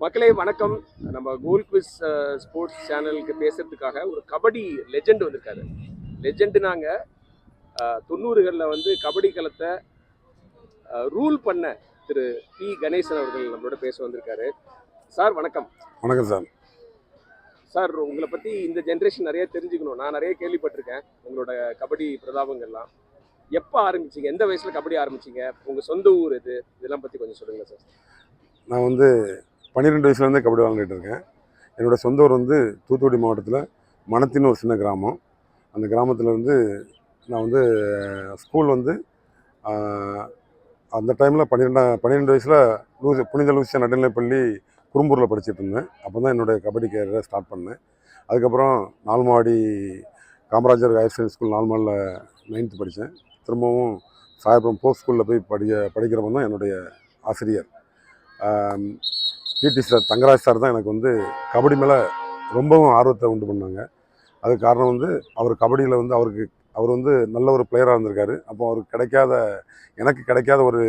மக்களே வணக்கம். நம்ம கோல் குவிஸ் ஸ்போர்ட்ஸ் சேனலுக்கு பேசுறதுக்காக ஒரு கபடி லெஜெண்ட் வந்திருக்காரு. லெஜெண்டுனாங்க தொண்ணூறுகளில் வந்து கபடி களத்தை ரூல் பண்ண திரு பி கணேசன் அவர்கள் நம்மளோட பேச வந்திருக்காரு. சார் வணக்கம். வணக்கம் சார். சார் உங்களை பற்றி இந்த ஜென்ரேஷன் நிறைய தெரிஞ்சுக்கணும். நான் நிறைய கேள்விப்பட்டிருக்கேன் உங்களோட கபடி பிரதாபங்கள்லாம். எப்போ ஆரம்பிச்சீங்க? எந்த வயசில் கபடி ஆரம்பிச்சீங்க? உங்கள் சொந்த ஊர் எது? இதெல்லாம் பற்றி கொஞ்சம் சொல்லுங்கள் சார். நான் வந்து பன்னிரெண்டு வயசுலேருந்தே கபடி விளாண்டுட்டு இருக்கேன் என்னோடய சொந்த ஊர் வந்து தூத்துக்குடி மாவட்டத்தில் மணத்தின்னு ஒரு சின்ன கிராமம். அந்த கிராமத்தில் வந்து நான் வந்து ஸ்கூல் வந்து அந்த டைமில் பன்னிரெண்டா பன்னிரெண்டு வயசில் லூசி புனித லூசியா நடுநிலைப்பள்ளி குறும்பூரில் படிச்சுட்டு இருந்தேன் அப்போ தான் என்னுடைய கபடி கேரியரை ஸ்டார்ட் பண்ணேன். அதுக்கப்புறம் நால்மாடி காமராஜர் ஹையர் செகண்டரி ஸ்கூல் நால்மாடில் நைன்த்து படித்தேன். திரும்பவும் சாயபுரம் போஸ்ட் ஸ்கூலில் போய் படிக்க படிக்கிறவங்க தான் என்னுடைய ஆசிரியர். பிடி சார் தங்கராஜ் சார் தான் எனக்கு வந்து கபடி மேலே ரொம்பவும் ஆர்வத்தை உண்டு பண்ணாங்க. அதுக்கு காரணம் வந்து அவர் கபடியில் வந்து அவருக்கு அவர் வந்து நல்ல ஒரு பிளேயராக இருந்திருக்காரு. அப்போ அவருக்கு கிடைக்காத எனக்கு கிடைக்காத ஒரு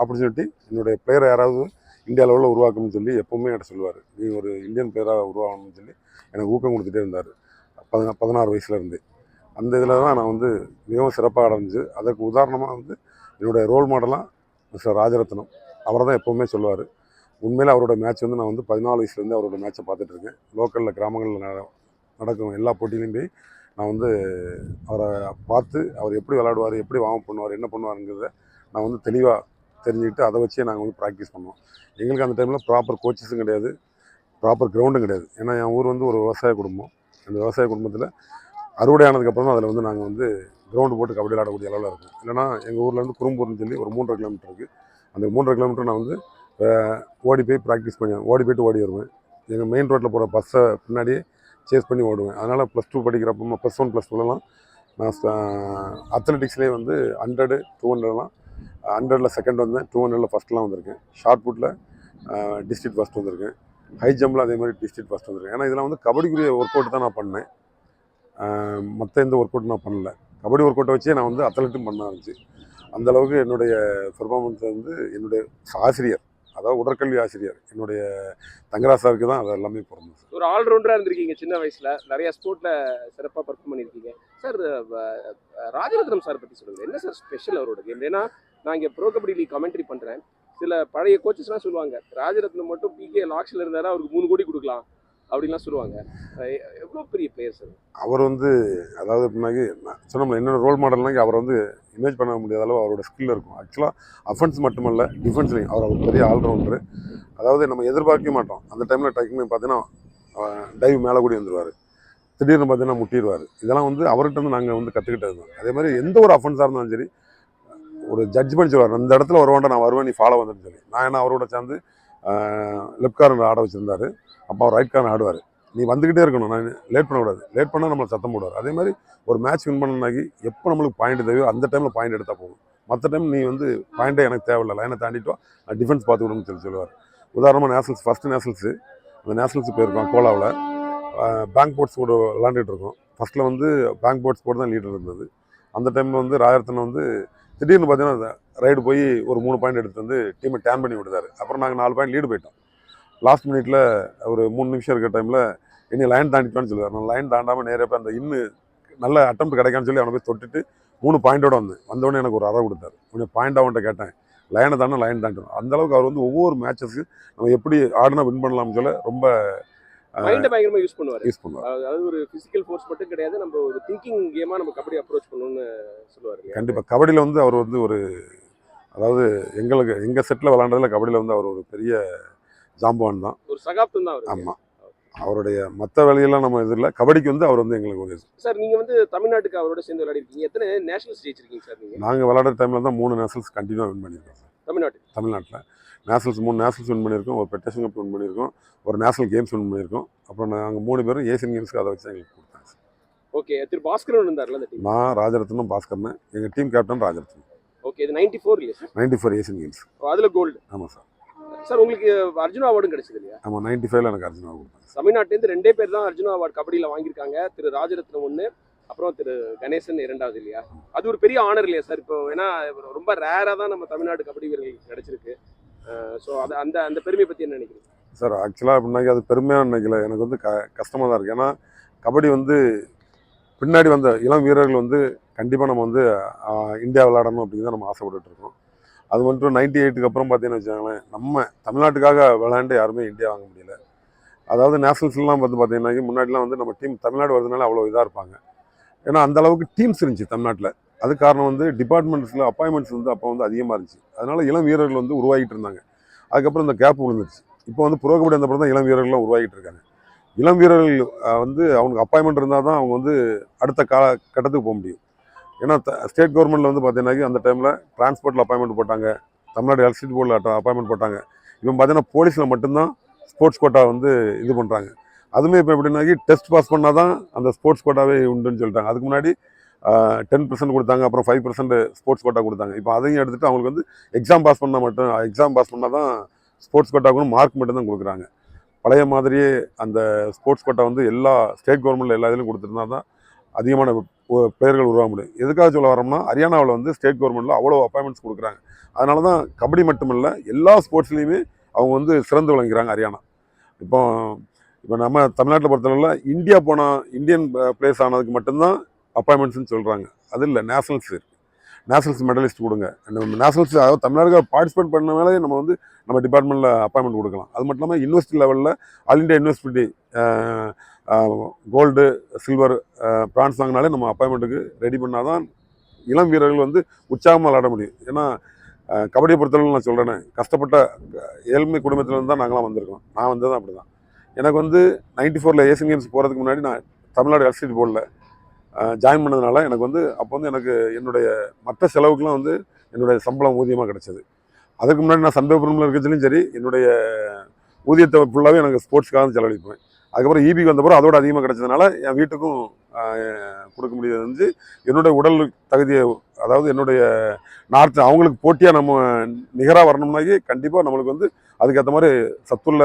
ஆப்பர்ச்சுனிட்டி என்னுடைய பிளேயர் யாராவது இந்தியா லெவலில் உருவாக்கணும்னு சொல்லி எப்போவுமே என்கிட்ட சொல்லுவார். நீ ஒரு இந்தியன் பிளேயராக உருவாகணும்னு சொல்லி எனக்கு ஊக்கம் கொடுத்துட்டே இருந்தார். பதினா பதினாறு வயசுலேருந்து அந்த இதில் தான் நான் வந்து மிகவும் சிறப்பாக அடைஞ்சு அதற்கு உதாரணமாக வந்து என்னுடைய ரோல் மாடலாக மிஸ்டர் ராஜரத்னம். அவரை தான் எப்போவுமே சொல்லுவார். உண்மையில் அவரோட மேட்ச் வந்து நான் வந்து பதினாலு வயசுலேருந்து அவரோட மேட்ச்சை பார்த்துட்டு இருக்கேன் லோக்கலில் கிராமங்களில் நட- நடக்கும் எல்லா போட்டியிலையும் போய் நான் வந்து அவரை பார்த்து அவர் எப்படி விளாடுவார் எப்படி வார்ம் பண்ணுவார் என்ன பண்ணுவாருங்கிறத நான் வந்து தெளிவாக தெரிஞ்சுக்கிட்டு அதை வச்சே நாங்கள் வந்து ப்ராக்டிஸ் பண்ணுவோம் எங்களுக்கு அந்த டைமில் ப்ராப்பர் கோச்சஸும் கிடையாது. ப்ராப்பர் கிரவுண்டும் கிடையாது. ஏன்னா என் ஊர் வந்து ஒரு விவசாய குடும்பம். அந்த விவசாய குடும்பத்தில் அறுவடை ஆனதுக்கப்புறம் தான் அதில் வந்து நாங்கள் வந்து கிரவுண்டு போட்டு கபடி விளையாடக்கூடிய அளவில் இருக்கும். இல்லைனா எங்கள் ஊர்லேருந்து குறும்பூர்னு சொல்லி ஒரு மூன்றரை கிலோமீட்டர் இருக்குது அந்த மூன்றரை கிலோமீட்டர் நான் வந்து ஓடி போய் ப்ராக்டிஸ் பண்ணுவேன் ஓடி போயிட்டு ஓடி வருவேன் எங்கள் மெயின் ரோட்டில் போகிற பஸ்ஸை பின்னாடியே சேஸ் பண்ணி ஓடுவேன். அதனால் ப்ளஸ் டூ படிக்கிறப்போ ப்ளஸ் ஒன் ப்ளஸ் டூலலாம் நான் அத்லெட்டிக்ஸ்லேயே வந்து ஹண்ட்ரடு டூ ஹண்ட்ரட்லாம் ஹண்ட்ரடில் செகண்ட் வந்தேன். டூ ஹண்ட்ரடில் ஃபஸ்ட்லாம் வந்திருக்கேன். ஷார்ட் புட்டில் டிஸ்ட்ரிக்ட் ஃபஸ்ட் வந்திருக்கேன். ஹை ஜம்பில் அதே மாதிரி டிஸ்ட்ரிக்ட் ஃபஸ்ட் வந்திருக்கேன். ஏன்னா இதெல்லாம் வந்து கபடிக்குரிய ஒர்க் அவுட் தான் நான் பண்ணேன். மற்ற எந்த ஒர்க் அவுட் நான் பண்ணல. கபடி ஒர்க் அவுட்டை வச்சே நான் வந்து அத்லெட்டும் பண்ண ஆரம்பிச்சு அந்த அளவுக்கு என்னுடைய பெர்ஃபார்மன்ஸ் வந்து என்னுடைய ஆசிரியர். அதாவது உடற்கல்வி ஆசிரியர். என்னுடைய தங்கராசாருக்கு தான் அது எல்லாமே பிறந்தது ஒரு ஆல்ரவுண்டராக இருந்திருக்கீங்க சின்ன வயசில். நிறைய ஸ்போர்ட்டில் சிறப்பாக பர்ஃபார்ம் பண்ணியிருக்கீங்க. சார் ராஜரத்னம் சார் பற்றி சொல்லுங்கள் என்ன சார் ஸ்பெஷல் அவரோட கேம் ஏன்னா நான் இங்கே ப்ரோ கபடி லீக் கமெண்ட்ரி பண்ணுறேன் சில பழைய கோச்சஸ்லாம் சொல்லுவாங்க ராஜரத்னம் மட்டும் பிகே லாக்ஸில் இருந்தாரா அவருக்கு மூணு கோடி கொடுக்கலாம். அப்படின்லாம் சொல்லுவாங்க. எவ்வளோ பெரிய பிளேயர் சார் அவர் வந்து அதாவது எப்படின்னாக்கி சொன்னோம்ல என்ன ரோல் மாடல்னாக்கி அவரை வந்து இமேஜ் பண்ண முடியாத அளவு அவரோட ஸ்கில் இருக்கும். ஆக்சுவலாக அஃபென்ஸ் மட்டுமல்ல டிஃபென்ஸ்லையும் அவர் ஒரு பெரிய ஆல்ரவுண்டரு அதாவது நம்ம எதிர்பார்க்கவே மாட்டோம். அந்த டைமில் டக்குன்னு பார்த்தீங்கன்னா டைவ் மேலே கூடி வந்துருவார். திடீர்னு பார்த்தீங்கன்னா முட்டிடுவார். இதெல்லாம் வந்து அவர்கிட்ட வந்து நாங்கள் வந்து கற்றுக்கிட்டது தான். அதே மாதிரி எந்த ஒரு அஃபென்ஸாக இருந்தாலும் சரி ஒரு ஜட்ஜ்மெண்ட் சொல்லுவார். அந்த இடத்துல வருவான்டா நான் வருவேன் நீ ஃபாலோ வந்துன்னு சொல்லி. நான் என்ன அவரோட சேர்ந்து லெஃப்ட் கார்னர் ஆட வச்சுருந்தார். அப்போ அவர் ரைட் கார்னர் ஆடுவார். நீ வந்துக்கிட்டே இருக்கணும். நான் லேட் பண்ணக்கூடாது. லேட் பண்ணால் நம்மளை சத்தம் போடுவார். அதே மாதிரி ஒரு மேட்ச் வின் பண்ணனாக்கி எப்போ நம்மளுக்கு பாயிண்ட் தேவையோ அந்த டைமில் பாயிண்ட் எடுத்தால் போகும் மற்ற டைம் நீ வந்து பாயிண்ட்டே எனக்கு தேவையில்லை. லைனை தாண்டிட்டோம் நான் டிஃபென்ஸ் பார்த்துக்கணும்னு சொல்லி சொல்லுவார். உதாரணமாக நேஷனல்ஸ் ஃபஸ்ட்டு நேஷனல்ஸு அந்த நேஷனல்ஸ் போயிருக்கோம் கோலாவில். பேங்க் போர்ட்ஸ் கூட விளாண்டுட்டு இருக்கோம். ஃபஸ்ட்டில் வந்து பேங்க் போர்ட்ஸ் கூட தான் லீடர் இருந்தது. அந்த டைமில் வந்து ராயரத்தனை வந்து திடீர்னு பார்த்தீங்கன்னா ரைடு போய் ஒரு மூணு பாயிண்ட் எடுத்து வந்து டீமை டேன் பண்ணி விடுதாரு அப்புறம் நாங்கள் நாலு பாயிண்ட் லீடு போயிட்டோம். லாஸ்ட் மினிட்ல ஒரு மூணு நிமிஷம் இருக்கிற டைமில் இனி லைன் தாண்டிப்பான்னு சொல்லுவார். நான் லைன் தாண்டாமல் நேரே போய் அந்த இன்னும் நல்ல அட்டம் கிடைக்கான்னு சொல்லி அவனை போய் தொட்டுட்டு மூணு பாயிண்டோட வந்து. வந்தவொடனே எனக்கு ஒரு அறை கொடுத்தாரு. உடனே பாயிண்ட் அவன்கிட்ட கேட்டேன். லைனை தாண்டா லைன் தாண்டணும். அந்த அளவுக்கு அவர் வந்து ஒவ்வொரு மேட்சஸ்க்கு நம்ம எப்படி ஆடினா வின் பண்ணலாம்னு சொல்ல ரொம்ப மைண்டை பயங்கரமாக யூஸ் பண்ணுவார். யூஸ் பண்ணுவார். அதாவது ஒரு ஃபிசிக்கல் ஃபோர்ஸ் மட்டும் கிடையாது நம்ம ஒரு திங்கிங் கேமாக நம்ம கபடி அப்ரோச் பண்ணணும்னு சொல்லுவார் கண்டிப்பாக கபடியில் வந்து அவர் வந்து ஒரு அதாவது எங்களுக்கு எங்கள் செட்டில் விளாண்டதில் கபடியில் வந்து அவர் ஒரு பெரிய ஜாம்பவான் தான். ஒரு சகாப்தம் தான் அவர். ஆமாம் அவருடைய மற்ற வேலையெல்லாம் நம்ம இது இல்லை. கபடிக்கு வந்து அவர் வந்து எங்களுக்கு ஒரு சார் நீங்க வந்து தமிழ்நாட்டுக்கு அவரோட சேர்ந்து விளையாடிருக்கீங்க. எத்தனை நேஷனல்ஸ் ஜெயிச்சிருக்கீங்க சார் நீங்க? நாங்கள் விளாடுற டைமில் தான் மூணு நேஷனல்ஸ் கண்டினியூவாக வின் பண்ணியிருக்கோம் சார். தமிழ்நாட்டு தமிழ்நாட்டில். நேஷனல்ஸ் மூணு நேஷனல்ஸ் வின் பண்ணியிருக்கோம். ஒரு பெட்டேஷன் கப் வின் பண்ணியிருக்கோம். ஒரு நேஷனல் கேம்ஸ் வின் பண்ணியிருக்கோம். அப்புறம் நாங்கள் மூணு பேரும் ஏசியன் கேம்ஸ்க்கு அதை வச்சு எங்களுக்கு கொடுத்தாங்க. சார் ஓகே திரு பாஸ்கரன் இருந்தார்ல நான் ராஜரத்னம் பாஸ்கர்னு. எங்கள் டீம் கேப்டன் ராஜரத்னம். ஓகே இது ninety four ninety four Asian Games அதுல கோல்டு ஆமாம் சார் சார் உங்களுக்கு அர்ஜுனா அவார்டும் கிடைச்சது இல்லையா? ஆமாம் நைன்டி ஃபைவ்ல எனக்கு அர்ஜுனா கொடுத்தாங்க தமிழ்நாட்டிலேருந்து ரெண்டே பேர் தான் அர்ஜுனா அவார்டு கபடியில் வாங்கியிருக்காங்க. திரு ராஜரத்னம் ஒன்று அப்புறம் திரு கணேசன் இரண்டாவது இல்லையா? அது ஒரு பெரிய ஆனர் இல்லையா சார் இப்போ ஏன்னா ரொம்ப ரேராக தான் நம்ம தமிழ்நாடு கபடி வீரர்களுக்கு கிடைச்சிருக்கு. ஸோ அது அந்த அந்த பெருமையை பற்றி என்ன நினைக்கிறீங்க? சார் ஆக்சுவலாக அப்படின்னாக்கி அது பெருமையாக நினைக்கல. எனக்கு வந்து க கஷ்டமாக தான் இருக்குது ஏன்னா கபடி வந்து பின்னாடி வந்த இளம் வீரர்கள் வந்து கண்டிப்பாக நம்ம வந்து இந்தியா விளையாடணும் அப்படின்னு தான் நம்ம ஆசைப்பட்டுட்டு இருக்கோம். அது மட்டும் நைன்டி எயிட்டுக்கு அப்புறம் பார்த்தீங்கன்னு வச்சுக்கோங்களேன் நம்ம தமிழ்நாட்டுக்காக விளையாண்டு யாருமே இந்தியா வாங்க முடியல. அதாவது நேஷனல்ஸ்லாம் வந்து பார்த்தீங்கன்னாக்கி முன்னாடிலாம் வந்து நம்ம டீம் தமிழ்நாடு வருதுனால அவ்வளோ இதாக இருப்பாங்க. ஏன்னா அந்த அளவுக்கு டீம்ஸ் இருந்துச்சு தமிழ்நாட்டில். அது காரணம் வந்து டிபார்ட்மெண்ட்ஸில் அப்பாயின்மெண்ட்ஸ் வந்து அப்போ வந்து அதிகமாக இருந்துச்சு. அதனால் இளம் வீரர்கள் வந்து உருவாகிட்டு இருந்தாங்க. அதுக்கப்புறம் இந்த கேப் விழுந்துருச்சு. இப்போ வந்து புரோகபடி கபடி வந்த தான் இளம் வீரர்கள்லாம் உருவாகிட்டு இருக்காங்க. இளம் வீரர்கள் வந்து அவங்களுக்கு அப்பாயின்மெண்ட் இருந்தால் தான் அவங்க வந்து அடுத்த கால கட்டத்துக்கு போக முடியும். ஏன்னா ஸ்டேட் கவர்மெண்ட்டில் வந்து பார்த்தீங்கன்னா அந்த டைமில் டிரான்ஸ்போர்ட்டில் அப்பாயின்மெண்ட் போட்டாங்க. தமிழ்நாடு எலக்ட்ரிசிட்டி போர்டில் அப்பாயின்மெண்ட் போட்டாங்க. இப்போ பார்த்தீங்கன்னா போலீஸில் மட்டும்தான் ஸ்போர்ட்ஸ் கோட்டா வந்து இது பண்ணுறாங்க அதுவுமே இப்போ எப்படின்னாக்கி டெஸ்ட் பாஸ் பண்ணால் தான் அந்த ஸ்போர்ட்ஸ் கோட்டாவே உண்டுன்னு சொல்லிட்டாங்க. அதுக்கு முன்னாடி டென் பர்சன்ட் கொடுத்தாங்க அப்புறம் ஃபைவ் பர்சன்ட் ஸ்போர்ட்ஸ் கோட்டா கொடுத்தாங்க. இப்போ அதையும் எடுத்துகிட்டு அவங்களுக்கு வந்து எக்ஸாம் பாஸ் பண்ணால் மட்டும் எக்ஸாம் பாஸ் பண்ணால் தான் ஸ்போர்ட்ஸ் கோட்டாவுக்கு மார்க் மட்டும் தான் கொடுக்குறாங்க. பழைய மாதிரியே அந்த ஸ்போர்ட்ஸ் கோட்டா வந்து எல்லா ஸ்டேட் கவர்மெண்ட்டில் எல்லா இதிலும் கொடுத்துருந்தா தான் அதிகமான பிளேயர்கள் உருவாக முடியும். எதுக்காக சொல்ல வரோம்னா ஹரியானாவில் வந்து ஸ்டேட் கவர்மெண்ட்டில் அவ்வளோ அப்பாயின்மெண்ட்ஸ் கொடுக்குறாங்க. அதனால தான் கபடி மட்டுமில்ல எல்லா ஸ்போர்ட்ஸ்லேயுமே அவங்க வந்து சிறந்து விளங்குறாங்க ஹரியானா. இப்போ இப்போ நம்ம தமிழ்நாட்டில் பொறுத்தளவில் இந்தியா போனால் இந்தியன் பிளேஸ் ஆனதுக்கு மட்டும்தான் அப்பாயின்மெண்ட்ஸ்னு சொல்கிறாங்க அது இல்லை நேஷனல்ஸ் இருக்கு. நேஷனல்ஸ் மெடலிஸ்ட் கொடுங்க. நம்ம நேஷனல்ஸ் அதாவது தமிழ்நாடு பார்ட்டிசிபேட் பண்ண மேலே நம்ம வந்து நம்ம டிபார்ட்மெண்ட்டில் அப்பாயின்மெண்ட் கொடுக்கலாம். அது மட்டும் இல்லாமல் யூனிவர்சிட்டி லெவலில் all India university gold silver bronze வாங்கினாலே நம்ம அப்பாயின்மெண்ட்டுக்கு ரெடி பண்ணால் தான் இளம் வீரர்கள் வந்து உற்சாகமாக விளாட முடியும். ஏன்னா கபடியை பொறுத்தளவு நான் சொல்கிறேனே கஷ்டப்பட்ட ஏழ்மை குடும்பத்திலேருந்து தான் நாங்களாம் வந்திருக்கோம். நான் வந்ததும் அப்படி தான் எனக்கு வந்து நைன்டி ஃபோரில் ஏசியன் கேம்ஸ் போகிறதுக்கு முன்னாடி நான் தமிழ்நாடு எலக்ட்ரிசிட்டி போர்டில் ஜாயின் பண்ணதுனால எனக்கு வந்து அப்போ வந்து எனக்கு என்னுடைய மற்ற செலவுக்குலாம் வந்து என்னுடைய சம்பளம் ஊதியமாக கிடச்சிது. அதுக்கு முன்னாடி நான் சந்தோபுரமில் இருக்கிறதுலையும் சரி என்னுடைய ஊதியத்தை ஃபுல்லாகவே எனக்கு ஸ்போர்ட்ஸ்க்காக தான் செலவழிப்பேன். அதுக்கப்புறம் ஈபிக்கு வந்தப்பறம் அதோட அதிகமாக கிடச்சதுனால என் வீட்டுக்கும் கொடுக்க முடியாது வந்து என்னுடைய உடல் தகுதியை அதாவது என்னுடைய நார்த்து அவங்களுக்கு போட்டியாக நம்ம நிகராக வரணும்னாக்கி கண்டிப்பாக நம்மளுக்கு வந்து அதுக்கேற்ற மாதிரி சத்துள்ள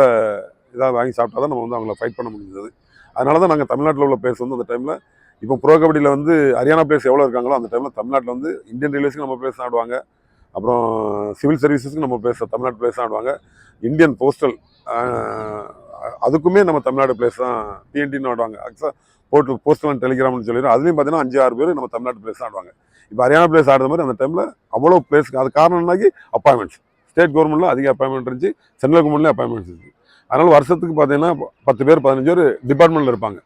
இதாக வாங்கி சாப்பிட்டா தான் நம்ம வந்து அவங்கள ஃபைட் பண்ண முடிஞ்சது. அதனால தான் நாங்கள் தமிழ்நாட்டில் உள்ள பிளேயர்ஸ் வந்து அந்த டைமில் இப்போ ப்ரோ கபடியில் வந்து ஹரியானா பிளேயர்ஸ் எவ்வளோ இருக்காங்களோ அந்த டைமில் தமிழ்நாட்டில் வந்து இந்தியன் ரயில்வேஸ்க்கு நம்ம பிளேயர்ஸ் ஆடுவாங்க. அப்புறம் சிவில் சர்வீசஸ்க்கு நம்ம பிளேஸ் தமிழ்நாட்டு பிளேஸ் ஆடுவாங்க. இந்தியன் போஸ்டல் அதுக்குமே நம்ம தமிழ்நாடு பிளேஸ் தான் டிஎன்டின்னு ஆடுவாங்க. ஆக்சுவலாக போட்டு போஸ்டல் அண்ட் டெலிகிராம்னு சொல்லிடுறோம் அதுலேயும் பார்த்தீங்கன்னா அஞ்சு ஆறு பேர் நம்ம தமிழ்நாட்டு பிளேஸ் ஆடுவாங்க. இப்போ ஹரியானா பிளேஸ் ஆடுற மாதிரி அந்த டைமில் அவ்வளோ பிளேஸ்க்கு அது காரணம் என்னாக்கி அப்பாயின்மெண்ட்ஸ் ஸ்டேட் கவர்மெண்ட்டில் அதிக அப்பாயின்மெண்ட் இருந்துச்சு சென்ட்ரல் கவர்மெண்ட்லேயும் அப்பாயின்மெண்ட்ஸ் இருக்குது அதனால் வருஷத்துக்கு பார்த்தீங்கன்னா பத்து பேர் பதினஞ்சு பேர் டிபார்ட்மெண்ட்டில் இருப்பாங்க.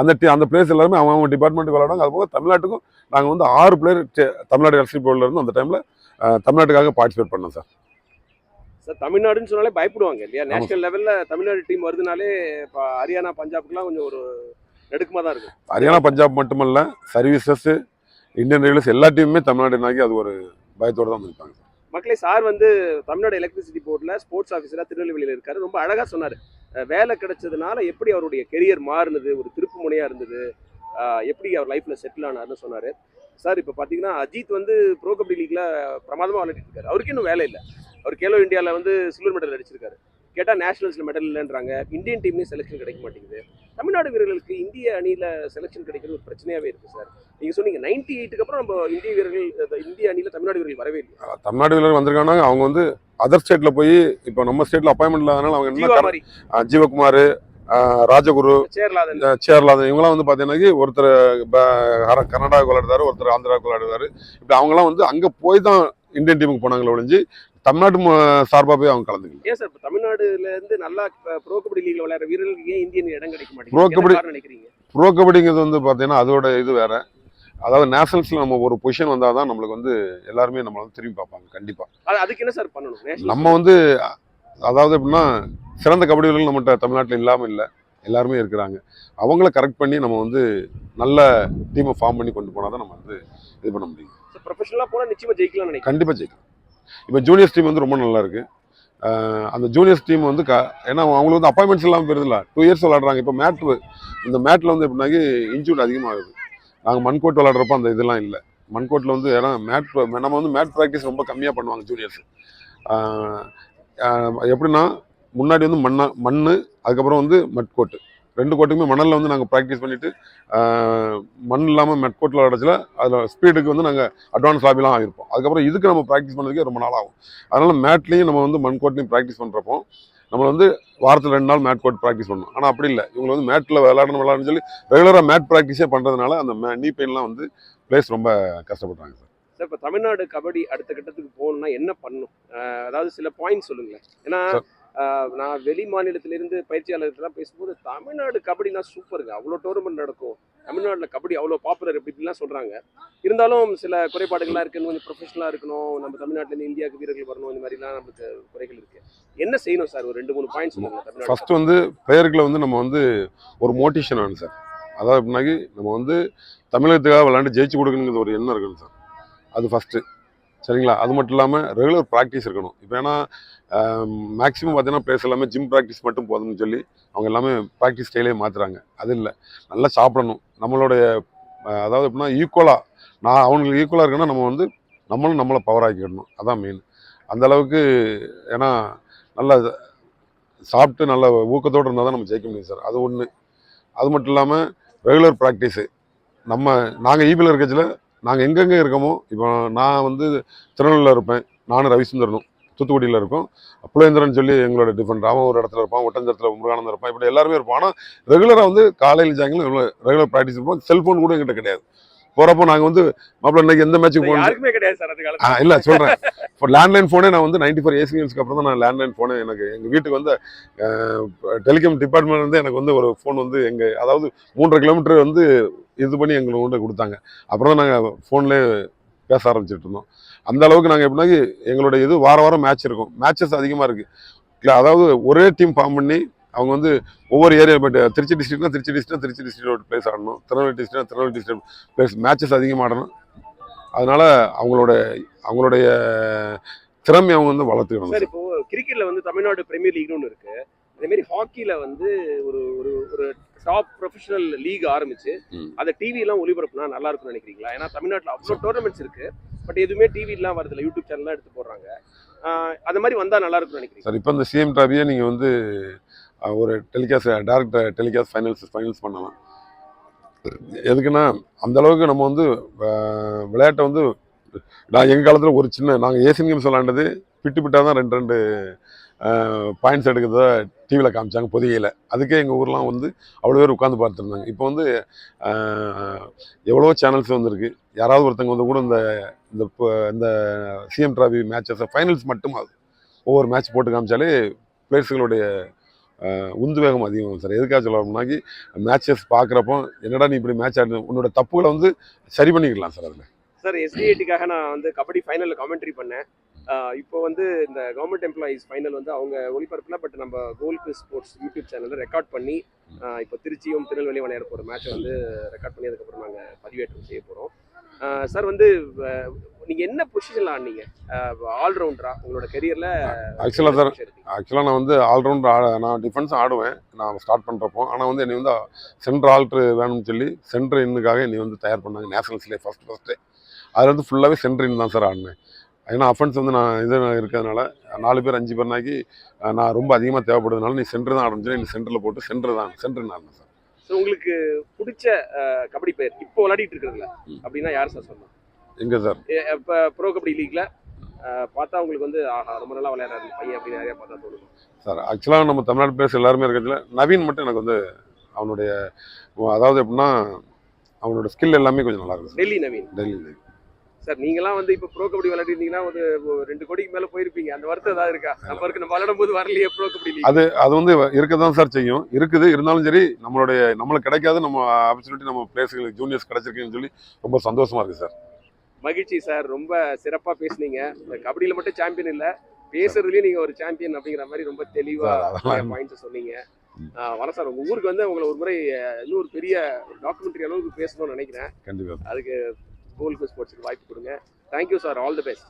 அந்த அந்த பிளேஸ் எல்லாருமே அவங்க அவங்க டிபார்ட்மெண்ட்டுக்கு விளாடுவாங்க அது போக தமிழ்நாட்டுக்கும் நாங்கள் வந்து ஆறு பிளேயர் தமிழ்நாடு எலக்ட்ரிக் போர்டில் இருந்து அந்த டைமில் தமிழ்நாட்டுக்காக பார்ட்டிசிபேட் பண்ணோம் சார். சார் தமிழ்நாடுன்னு சொன்னாலே பயப்படுவாங்க இல்லையா. நேஷனல் லெவல்ல தமிழ்நாடு டீம் வருதுனாலே இப்போ ஹரியானா பஞ்சாப்க்குலாம் கொஞ்சம் ஒரு நெருக்கமாக தான் இருக்கும் ஹரியானா பஞ்சாப் மட்டுமல்ல சர்வீசஸ் இந்தியன் ரயில்வேஸ் எல்லா டீமுமே தமிழ்நாடுனாக்கி அது ஒரு பயத்தோடு தான் இருப்பாங்க மக்களே சார் வந்து தமிழ்நாடு எலக்ட்ரிசிட்டி போர்டில் ஸ்போர்ட்ஸ் ஆஃபீஸராக திருநெல்வேலியில் இருக்கார். ரொம்ப அழகாக சொன்னார். வேலை கிடைச்சதுனால எப்படி அவருடைய கெரியர் மாறுனது ஒரு திருப்பு முனையாக இருந்தது எப்படி அவர் லைஃப்பில் செட்டில் ஆனார்னு சொன்னார். சார் இப்போ பார்த்தீங்கன்னா அஜித் வந்து ப்ரோ கபடி லீக்ல பிரமாதமாக விளையாடிட்டு இருக்காரு. அவருக்கு இன்னும் வேலை இல்லை. அவர் கேலோ இந்தியாவில் வந்து சில்வர் மெடல் அடிச்சிருக்காரு. கேட்டால் நேஷனல்ஸில் மெடல் இல்லைன்றாங்க. இந்தியன் டீம்லேயும் செலெக்ஷன் கிடைக்க மாட்டேங்குது. தமிழ்நாடு வீரர்களுக்கு இந்திய அணியில் செலெக்ஷன் கிடைக்கிறது ஒரு பிரச்சனையாகவே இருக்குது சார் நீங்கள் சொன்னீங்க நைன்டி எயிட்டுக்கு அப்புறம் நம்ம இந்திய வீரர்கள் இந்திய அணியில் தமிழ்நாடு வீரர்கள் வரவே இல்லை தமிழ்நாடு வீரர் வந்திருக்காங்கன்னா அவங்க வந்து அதர் ஸ்டேட்டில் போய் இப்போ நம்ம ஸ்டேட்டில் அப்பாயின்மெண்ட் இல்லாதனால அவங்க என்ன மாதிரி. ஜீவகுமார் ராஜகுரு சேர்லாதன். சேர்லாதன் இவங்களாம் வந்து பார்த்தீங்கன்னா ஒருத்தர் கர்நாடகாவுக்கு விளையாடுறாரு ஒருத்தர் ஆந்திராவுக்கு விளையாடுறாரு இப்படி அவங்களாம் வந்து அங்கே போய் தான் இந்தியன் டீமுக்கு போனாங்களே ஒழிஞ்சு தமிழ்நாட்டு ம- சார்பா போய் அவங்க கலந்துக்கல. ஏன் சார் தமிழ்நாடுல இருந்து நல்லா ப்ரோ கபடி லீக்ல விளையாடுற வீரர்களுக்கு ஏன் இந்தியன் இடம் கிடைக்க மாட்டேங்குது? கபடி- என்ன காரணம் நினைக்கிறீங்க? ப்ரோ கபடிங்கிறது வந்து பார்த்தீங்கன்னா அதோட இது வேற. அதாவது நேஷனல்ஸில் நம்ம ஒரு பொசிஷன் வந்தால் தான் நம்மளுக்கு வந்து எல்லாருமே நம்மளை வந்து திரும்பி பார்ப்பாங்க கண்டிப்பாக அது அதுக்கு என்ன சார் பண்ணணும்? நம்ம வந்து அதாவது எப்படின்னா சிறந்த கபடி வீரர்கள் நம்மகிட்ட தமிழ்நாட்டில் இல்லாமல் இல்லை. எல்லாருமே இருக்கிறாங்க. அவங்கள கரெக்ட் பண்ணி நம்ம வந்து நல்ல டீமை ஃபார்ம் பண்ணி கொண்டு போனால் தான் நம்ம வந்து இது பண்ண முடியும். ப்ரொஃபஷனலாக போனால் நிச்சயமா ஜெயிக்கலாம்னு நினைக்கிறேன் கண்டிப்பாக ஜெயிக்கும் இப்போ ஜூனியர்ஸ் டீம் வந்து ரொம்ப நல்லா இருக்குது அந்த ஜூனியர்ஸ் டீம் வந்து க ஏன்னா அவங்களுக்கு வந்து அப்பாயின்மெண்ட்ஸ் இல்லாமல் போயிருதில்ல. டூ இயர்ஸ் விளாட்றாங்க இப்போ மேட்ரு இந்த மேட்டில் வந்து எப்படின்னாக்கி இன்ஜூர்ட் அதிகமாகுது. நாங்கள் மண்கோட் விளாட்றப்போ அந்த இதெல்லாம் இல்லை. மண்கோட்டில் வந்து ஏன்னா மேட் நம்ம வந்து மேட் ப்ராக்டிஸ் ரொம்ப கம்மியாக பண்ணுவாங்க ஜூனியர்ஸ் எப்படின்னா முன்னாடி வந்து மண்ணா மண் அதுக்கப்புறம் வந்து மட்கோட்டு ரெண்டு கோட்டுக்குமே மணலில் வந்து நாங்கள் ப்ராக்டிஸ் பண்ணிவிட்டு மண் இல்லாமல் மெட்கோட்டில் விளையாடச்சில் அதில் ஸ்பீடுக்கு வந்து நாங்கள் அட்வான்ஸ் லாபிலாம் ஆகிருப்போம் அதுக்கப்புறம் இதுக்கு நம்ம ப்ராக்டிஸ் பண்ணதுக்கே ரொம்ப நாள் ஆகும். அதனால் மேட்லேயும் நம்ம வந்து மண் கோட்லையும் ப்ராக்டிஸ் பண்ணுறப்போ நம்மளை வந்து வாரத்தில் ரெண்டு நாள் மேட் போட்டு ப்ராக்டிஸ் பண்ணணும் ஆனால் அப்படி இல்லை. இவங்க வந்து மேட்டில் விளையாடணும் விளையாடணும்னு சொல்லி ரெகுலராக மேட் ப்ராக்டிஸே பண்ணுறதுனால அந்த நீ பெயின்லாம் வந்து பிளேஸ் ரொம்ப கஷ்டப்படுறாங்க சார். சார் இப்போ தமிழ்நாடு கபடி அடுத்த கட்டத்துக்கு போகணும்னா என்ன பண்ணணும் அதாவது சில பாயிண்ட்ஸ் சொல்லுங்களேன். ஏன்னா நான் வெளி மாநிலத்திலிருந்து பயிற்சியாளர்கள்லாம் பேசும்போது தமிழ்நாடு கபடினா சூப்பருங்க அவ்வளோ டோர்னமெண்ட் நடக்கும். தமிழ்நாட்டில் கபடி அவ்வளோ பாப்புலர் இப்படிலாம் சொல்கிறாங்க இருந்தாலும் சில குறைபாடுகள்லாம் இருக்குது கொஞ்சம் ப்ரொஃபஷனலாக இருக்கணும். நம்ம தமிழ்நாட்டிலேருந்து இந்தியாவுக்கு வீரர்கள் வரணும். இந்த மாதிரிலாம் நமக்கு குறைகள் இருக்குது என்ன செய்யணும் சார்? ஒரு ரெண்டு மூணு பாயிண்ட்ஸ் சொல்லுங்க தமிழ்நாடு ஃபர்ஸ்ட் வந்து பிளேயர்களை வந்து நம்ம வந்து ஒரு மோட்டிவேஷன் வேணும் சார். அதாவது எப்படின்னாக்கி நம்ம வந்து தமிழகத்துக்காக விளையாண்டு ஜெயிச்சு கொடுக்கணுங்கிறது ஒரு எண்ணம் இருக்கணும் சார். அது ஃபஸ்ட்டு சரிங்களா? அது மட்டும் இல்லாமல் ரெகுலர் ப்ராக்டிஸ் இருக்கணும். இப்போ ஏன்னா மேக்ஸிமம் பார்த்தீங்கன்னா பிளேஸ் எல்லாமே ஜிம் ப்ராக்டிஸ் மட்டும் போதும்னு சொல்லி அவங்க எல்லாமே ப்ராக்டிஸ் ஸ்டைலே மாற்றுறாங்க அது இல்லை. நல்லா சாப்பிடணும். நம்மளுடைய அதாவது எப்படின்னா ஈக்குவலாக நான் அவங்களுக்கு ஈக்குவலாக இருக்குன்னா நம்ம வந்து நம்மளும் நம்மளை பவர் ஆக்கிடணும். அதான் மெயின் அந்த அளவுக்கு ஏன்னா நல்லா சாப்பிட்டு நல்ல ஊக்கத்தோடு இருந்தால் தான் நம்ம ஜெயிக்க முடியும் சார் அது ஒன்று அது மட்டும் இல்லாமல் ரெகுலர் ப்ராக்டிஸு நம்ம நாங்கள் ஈபியில் இருக்கச்சில் நாங்கள் எங்கெங்கே இருக்கோமோ இப்போ நான் வந்து திருநெல்வேலியில் இருப்பேன். நானும் ரவிசுந்தரனும். தூத்துக்குடியில் இருக்கோம். புலேந்திரன் சொல்லி எங்களோட டிஃபரெண்ட் அவன் ஒரு இடத்துல இருப்பான் ஒட்டஞ்சரத்தில் முருகானந்தம் இருப்பான் இப்படி எல்லாருமே இருப்போம். ஆனால் ரெகுலராக வந்து காலையில் சாயங்காலம் ரெகுலர் ப்ராக்டிஸ் இருப்போம். செல்ஃபோன் கூட எங்கிட்ட கிடையாது. போகிறப்போ நாங்கள் வந்து மாப்பிள்ள இன்னைக்கு எந்த மேட்ச்சுக்கு போகணும் ஆ இல்லை சொல்கிறேன் இப்போ லேண்ட்லைன் ஃபோனே நான் வந்து நைன்டி ஃபோர் ஏசிஎல்ஸ்க்கு அப்புறம் தான் நான் லேண்ட்லைன் ஃபோனே எனக்கு எங்கள் வீட்டுக்கு வந்து டெலிகாம் டிபார்ட்மெண்ட் வந்து எனக்கு வந்து ஒரு ஃபோன் வந்து எங்கள் அதாவது மூன்றரை கிலோமீட்டர் வந்து இது பண்ணி எங்களுக்கு கொண்டு கொடுத்தாங்க. அப்புறம் தான் நாங்கள் ஃபோன்லேயே பேச ஆரம்பிச்சிட்டு இருந்தோம். அந்த அளவுக்கு நாங்கள் எப்படின்னா எங்களுடைய இது வார வாரம் மேட்ச் இருக்கும். மேட்சஸ் அதிகமாக இருக்குது அதாவது ஒரே டீம் ஃபார்ம் பண்ணி அவங்க வந்து ஒவ்வொரு area but Trichy டிஸ்ட்ரிக்ட்னா Trichy district Trichy district place ஆடணும். திருநெல்வேலி டிஸ்ட்ரிக்ட்னா திருநெல்வேலி டிஸ்ட்ரிக்ட் பிளேஸ் மேட்சஸ் அதிகமாக ஆடணும். அதனால அவங்களோட அவங்களுடைய திறமையை அவங்க வந்து வளர்த்துக்கணும். சார் இப்போ கிரிக்கெட்ல வந்து தமிழ்நாடு பிரீமியர் லீக்னு ஒன்று இருக்கு. அதே மாதிரி ஹாக்கில வந்து ஒரு ஒரு ஒரு டாப் ப்ரொஃபஷனல் லீக் ஆரம்பிச்சு. அதை டிவி எல்லாம் ஒளிபரப்புனா நல்லா இருக்கும்னு நினைக்கிறீங்களா? ஏன்னா தமிழ்நாட்டில் அவ்வளோ டோர்னமெண்ட்ஸ் இருக்கு. பட் எதுவுமே டிவிலாம் எல்லாம் வரதில்ல. யூடியூப் சேனல்லாம் எடுத்து போடுறாங்க. அது மாதிரி வந்தால் நல்லா இருக்கும்னு நினைக்கிறேன் சார் இப்போ இந்த சிஎம் டிராபியை நீங்கள் வந்து ஒரு telecast direct telecast finals finals பண்ணலாம். எதுக்குன்னா அந்த அளவுக்கு நம்ம வந்து விளையாட்டை வந்து நான் எங்கள் காலத்தில் ஒரு சின்ன நாங்கள் ஏசியன் கேம்ஸ் விளாண்டது பிட்டு பிட்டாக தான் ரெண்டு ரெண்டு பாயிண்ட்ஸ் எடுக்கிறத டிவியில் காமிச்சாங்க பொதிகையில். அதுக்கே எங்கள் ஊர்லாம் வந்து அவ்வளோ பேர் உட்காந்து பார்த்துருந்தாங்க. இப்போ வந்து எவ்வளோ சேனல்ஸ் வந்திருக்கு. யாராவது ஒருத்தங்க வந்து கூட இந்த இந்த இந்த சிஎம் டிராஃபி மேட்சஸை ஃபைனல்ஸ் மட்டும் அது. ஒவ்வொரு மேட்ச் போட்டு காமிச்சாலே பிளேயர்ஸுகளுடைய உந்து வேகம் அதிகம் சார். எதுக்காக சொல்லணும்னாக்கி மேட்சஸ் பார்க்குறப்போ என்னடா நீ இப்படி மேட்ச் ஆடி உன்னோட தப்புகளை வந்து சரி பண்ணிக்கலாம் சார் அதில். சார் எஸ்டிஐடிக்காக நான் வந்து கபடி ஃபைனலில் கமெண்ட்ரி பண்ணேன். இப்போ வந்து இந்த கவர்மெண்ட் எம்ப்ளாயீஸ் ஃபைனல் வந்து அவங்க ஒளிபரப்புல பட் நம்ம கோல்டு ஸ்போர்ட்ஸ் யூடியூப் சேனலில் ரெக்கார்ட் பண்ணி இப்போ திருச்சியும் திருநெல்வேலியும் விளையாட போகிற மேட்சை வந்து ரெக்கார்ட் பண்ணி அதுக்கப்புறம் நாங்கள் பதிவேற்றம் செய்ய போகிறோம் சார் வந்து நீங்கள் என்ன பொசிஷனில் ஆடினீங்க? ஆல்ரவுண்டரா உங்களோட கெரியரில் ஆக்சுவலாக சார் ஆக்சுவலாக நான் வந்து ஆல்ரவுண்டர் ஆட நான் டிஃபென்ஸ் ஆடுவேன். நான் ஸ்டார்ட் பண்ணுறப்போ ஆனால் வந்து என்னை வந்து சென்ட்ரு ஆல்ட்ரு வேணும்னு சொல்லி சென்ட்ரு இன்னுக்காக என்னை வந்து தயார் பண்ணாங்க. நேஷனல்ஸ்லேயே ஃபஸ்ட் ஃபஸ்ட்டு அதில் வந்து ஃபுல்லாகவே சென்ட்ரு இன் தான் சார் ஆடினேன். ஏன்னா அஃபென்ஸ் வந்து நான் இது இருக்கிறதுனால நாலு பேர் அஞ்சு பேர்னாக்கி நான் ரொம்ப அதிகமாக தேவைப்படுறதுனால நீ சென்ட்ரு தான் சொல்லி நீ சென்டரில் போட்டு சென்ட்ரு தான் சென்ட்ரு ஆடினேன் சார் உங்களுக்கு பிடிச்ச கபடி பிளேயர் இப்போ விளையாடிட்டு இருக்கிறதுல. அப்படின்னா யார் சார் சொல்லலாம் எங்கே சார் இப்போ ப்ரோ கபடி லீக்ல பார்த்தா உங்களுக்கு வந்து ஆஹா ரொம்ப நல்லா விளையாடுறாரு பையன் அப்படின்னு நிறைய பார்த்தா தோணும் சார் ஆக்சுவலாக நம்ம தமிழ்நாடு பிளேயர்ஸ் எல்லாருமே இருக்கிறதுல நவீன் மட்டும் எனக்கு வந்து அவனுடைய அதாவது எப்படின்னா அவனோட ஸ்கில் எல்லாமே கொஞ்சம் நல்லா இருக்கும் சார் டெல்லி நவீன். டெல்லியில் சார் நீங்களாம் வந்து இப்போ ப்ரோ கபடி விளையாடிருந்தீங்கன்னா ஒரு ரெண்டு கோடிக்கு மேல போயிருப்பீங்க. அந்த வருத்தம் ஏதாவது இருக்கா? நம்ம இருக்கு நம்ம விளையாடும் போது வரலையே ப்ரோ கபடி அது அது வந்து இருக்க தான் சார் செய்யும். இருக்குது இருந்தாலும் சரி நம்மளுடைய நம்மளுக்கு கிடைக்காத நம்ம ஆப்பர்ச்சுனிட்டி நம்ம பிளேயர்ஸுக்கு ஜூனியர்ஸ் கிடைச்சிருக்குன்னு சொல்லி ரொம்ப சந்தோஷமா இருக்கு சார். மகிழ்ச்சி சார். ரொம்ப சிறப்பா பேசுனீங்க. இந்த கபடியில மட்டும் சாம்பியன் இல்ல. பேசுறதுலயும் நீங்க ஒரு சாம்பியன் அப்படிங்கிற மாதிரி ரொம்ப தெளிவா பாயிண்ட்ஸ் சொன்னீங்க. வரேன் சார். உங்க ஊருக்கு வந்து உங்களை ஒரு முறை இன்னொரு பெரிய டாக்குமெண்ட்ரி அளவுக்கு பேசணும்னு நினைக்கிறேன். கண்டிப்பாக அதுக்கு கோல்டு ஸ்போர்ட்ஸ்க்கு வாய்ப்பு கொடுங்க. Thank you sir all the best